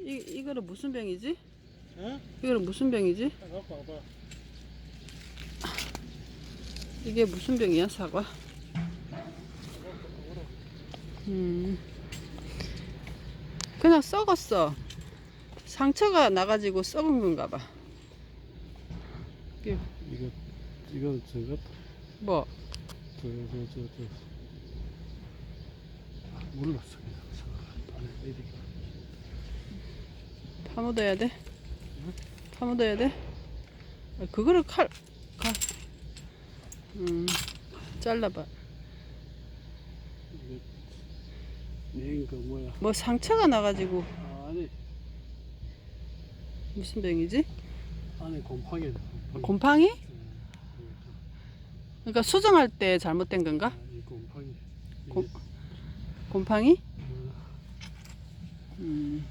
이 이거는 무슨 병이지? 어? 이거는 무슨 병이지? 딱 갖고 와봐. 이게 무슨 병이야 사과? 음. 그냥 썩었어. 상처가 나가지고 썩은 건가 봐. 이게 이거 이거 저거 뭐? 저저저 저. 몰랐어 그냥 안에 파묻어야 돼? 파묻어야 돼? 아, 그거를 칼, 칼. 음, 잘라봐. 냉그 뭐야? 뭐 상처가 나가지고 아, 안에 무슨 병이지? 안에 곰팡이. 곰팡이? 음, 그러니까 수정할 때 잘못된 건가? 곰팡이. 곰- 곰팡이? 어, 음,